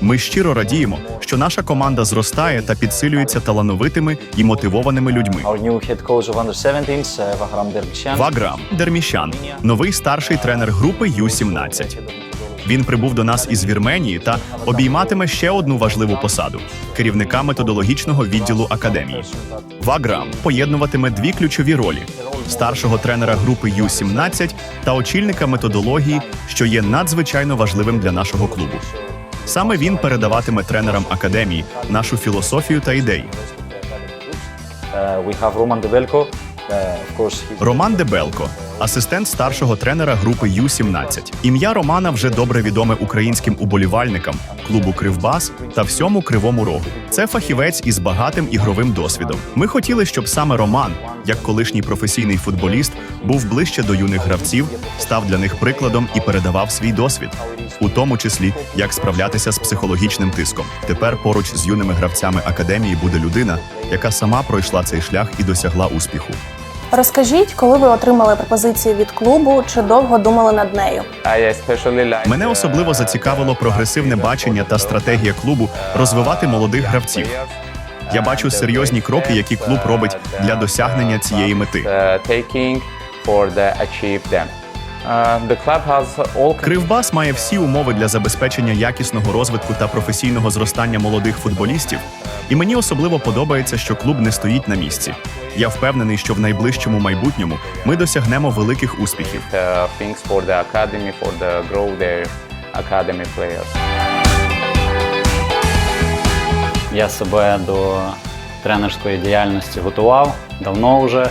Ми щиро радіємо, що наша команда зростає та підсилюється талановитими і мотивованими людьми. under 17s, uh. Ваграм новий старший тренер групи Ю-17. Він прибув до нас із Вірменії та обійматиме ще одну важливу посаду керівника методологічного відділу академії. Ваграм поєднуватиме дві ключові ролі: старшого тренера групи Ю-17 та очільника методології, що є надзвичайно важливим для нашого клубу. Саме він передаватиме тренерам академії нашу філософію та ідеї. Роман we Роман Дебелко, асистент старшого тренера групи Ю-17. Ім'я Романа вже добре відоме українським уболівальникам, клубу Кривбас та всьому кривому рогу. Це фахівець із багатим ігровим досвідом. Ми хотіли, щоб саме Роман, як колишній професійний футболіст, був ближче до юних гравців, став для них прикладом і передавав свій досвід, у тому числі як справлятися з психологічним тиском. Тепер поруч з юними гравцями академії буде людина, яка сама пройшла цей шлях і досягла успіху. Розкажіть, коли ви отримали пропозицію від клубу, чи довго думали над нею? Мене особливо зацікавило прогресивне бачення та стратегія клубу розвивати молодих гравців. Я бачу серйозні кроки, які клуб робить для досягнення цієї мети. Кривбас має всі умови для забезпечення якісного розвитку та професійного зростання молодих футболістів. І мені особливо подобається, що клуб не стоїть на місці. Я впевнений, що в найближчому майбутньому ми досягнемо великих успіхів. Я себе до тренерської діяльності готував давно вже.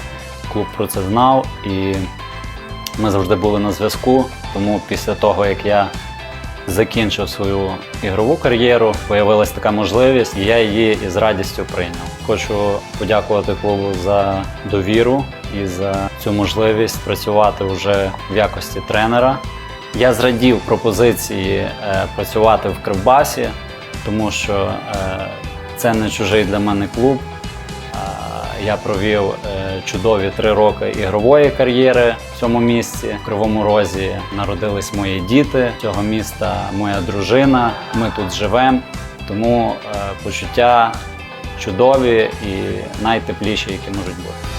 Клуб про це знав, і ми завжди були на зв'язку. Тому після того, як я закінчив свою ігрову кар'єру, появилась така можливість, і я її із радістю прийняв. Хочу подякувати клубу за довіру і за цю можливість працювати вже в якості тренера. Я зрадів пропозиції е, працювати в Кривбасі, тому що е, це не чужий для мене клуб. А, Я провів е, чудові три роки ігрової кар'єри в цьому місці. В Кривому Розі народились мої діти цього міста, моя дружина. Ми тут живемо. Тому е, почуття чудові і найтепліші, які можуть бути.